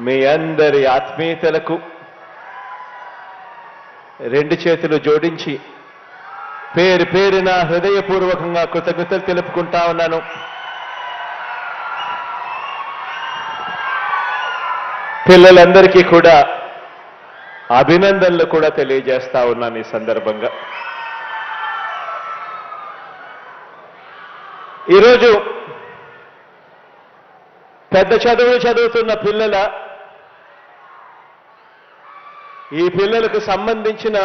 మీ అందరి ఆత్మీయతలకు రెండు చేతులు జోడించి పేరు పేరున హృదయపూర్వకంగా కృతజ్ఞతలు తెలుపుకుంటా ఉన్నాను. పిల్లలందరికీ కూడా అభినందనలు కూడా తెలియజేస్తా ఉన్నాను ఈ సందర్భంగా. ఈరోజు పెద్ద చదువులు చదువుతున్న పిల్లల ఈ పిల్లలకు సంబంధించిన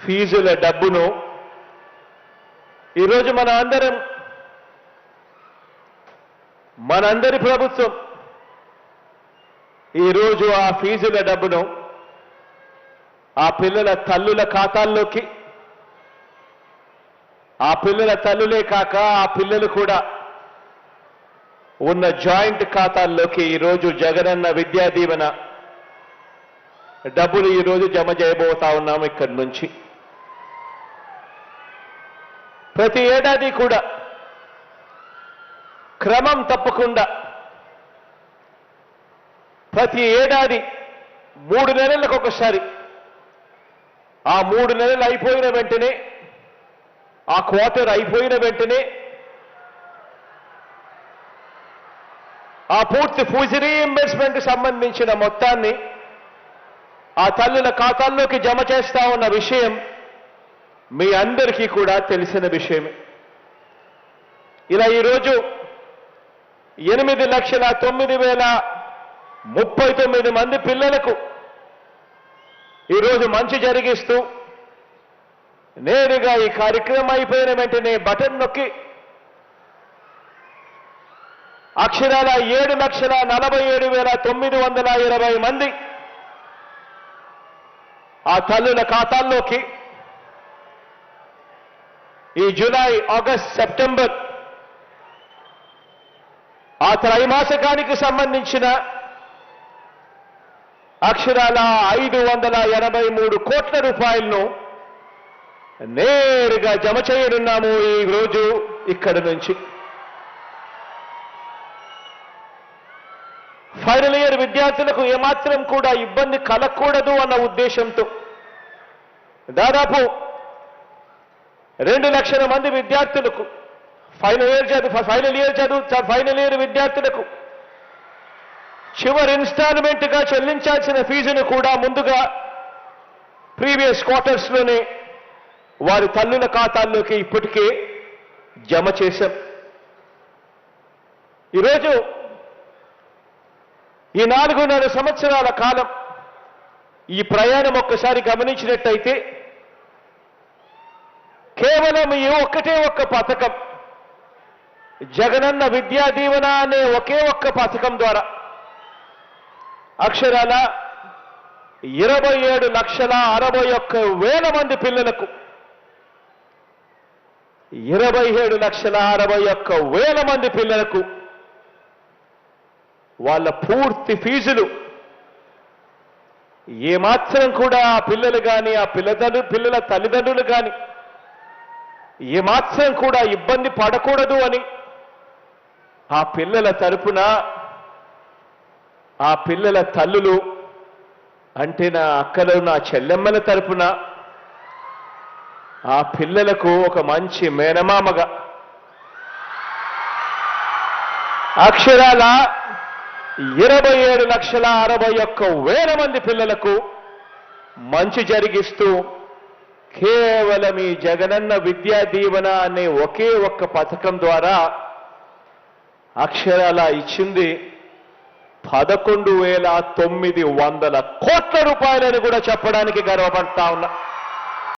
ఫీజుల డబ్బును ఈరోజు మన అందరం మనందరి ప్రభుత్వం ఈరోజు ఆ ఫీజుల డబ్బును ఆ పిల్లల తల్లుల ఖాతాల్లోకి ఆ పిల్లల తల్లులే కాక ఆ పిల్లలు కూడా ఉన్న జాయింట్ ఖాతాల్లోకి ఈరోజు జగనన్న విద్యా దీవెన. డబ్బులు ఈరోజు జమ చేయబోతా ఉన్నాము ఇక్కడి నుంచి. ప్రతి ఏడాది కూడా క్రమం తప్పకుండా ప్రతి ఏడాది మూడు నెలలకు ఒకసారి ఆ మూడు నెలలు అయిపోయిన వెంటనే ఆ క్వార్టర్ అయిపోయిన వెంటనే ఆ పూర్తి ఫీజు రీఇంబర్స్మెంట్ సంబంధించిన మొత్తాన్ని ఆ తల్లుల ఖాతాల్లోకి జమ చేస్తా ఉన్న విషయం మీ అందరికీ కూడా తెలిసిన విషయమే. ఇలా ఈరోజు ఎనిమిది లక్షల తొమ్మిది వేల ముప్పై తొమ్మిది మంది పిల్లలకు ఈరోజు మంచి జరిగిస్తూ నేరుగా ఈ కార్యక్రమం అయిపోయిన వెంటనే బటన్ నొక్కి అక్షరాల ఏడు లక్షల నలభై ఏడు వేల తొమ్మిది వందల ఇరవై మంది ఆ తల్లుల ఖాతాల్లోకి ఈ జూలై ఆగస్ట్ సెప్టెంబర్ ఆ త్రైమాసికానికి సంబంధించిన అక్షరాల ఐదు వందల ఎనభై మూడు కోట్ల రూపాయలను నేరుగా జమ చేయనున్నాము ఈ రోజు ఇక్కడి నుంచి. ఫైనల్ ఇయర్ విద్యార్థులకు ఏమాత్రం కూడా ఇబ్బంది కలగకూడదు అన్న ఉద్దేశంతో దాదాపు రెండు లక్షల మంది విద్యార్థులకు ఫైనల్ ఇయర్ చదువు ఫైనల్ ఇయర్ చదువు ఫైనల్ ఇయర్ విద్యార్థులకు చివరి ఇన్స్టాల్మెంట్గా చెల్లించాల్సిన ఫీజును కూడా ముందుగా ప్రీవియస్ క్వార్టర్స్లోనే వారి తల్లుల ఖాతాల్లోకి ఇప్పటికే జమ చేశాం. ఈరోజు ఈ నాలుగున్నర సంవత్సరాల కాలం ఈ ప్రయాణం ఒక్కసారి గమనించినట్టయితే కేవలం ఈ ఒక్కటే ఒక్క పథకం జగనన్న విద్యా దీవెన అనే ఒకే ఒక్క పథకం ద్వారా అక్షరాల ఇరవై ఏడు లక్షల అరవై ఒక్క వేల మంది పిల్లలకు ఇరవై ఏడు లక్షల అరవై ఒక్క వేల మంది పిల్లలకు వాళ్ళ పూర్తి ఫీజులు. ఏమాత్రం కూడా ఆ పిల్లలు కానీ ఆ పిల్లదండ్రు పిల్లల తల్లిదండ్రులు కానీ ఏమాత్రం కూడా ఇబ్బంది పడకూడదు అని ఆ పిల్లల తరపున ఆ పిల్లల తల్లులు అంటే నా అక్కలు నా చెల్లెమ్మల తరపున ఆ పిల్లలకు ఒక మంచి మేనమామగా అక్షరాల ఇరవై ఏడు లక్షల అరవై ఒక్క వేల మంది పిల్లలకు మంచి జరిగిస్తూ కేవలం ఈ జగనన్న విద్యా దీవెన అనే ఒకే ఒక్క పథకం ద్వారా అక్షరాల ఇచ్చింది పదకొండు వేల తొమ్మిది వందల కోట్ల రూపాయలని కూడా చెప్పడానికి గర్వపడతా ఉన్నా.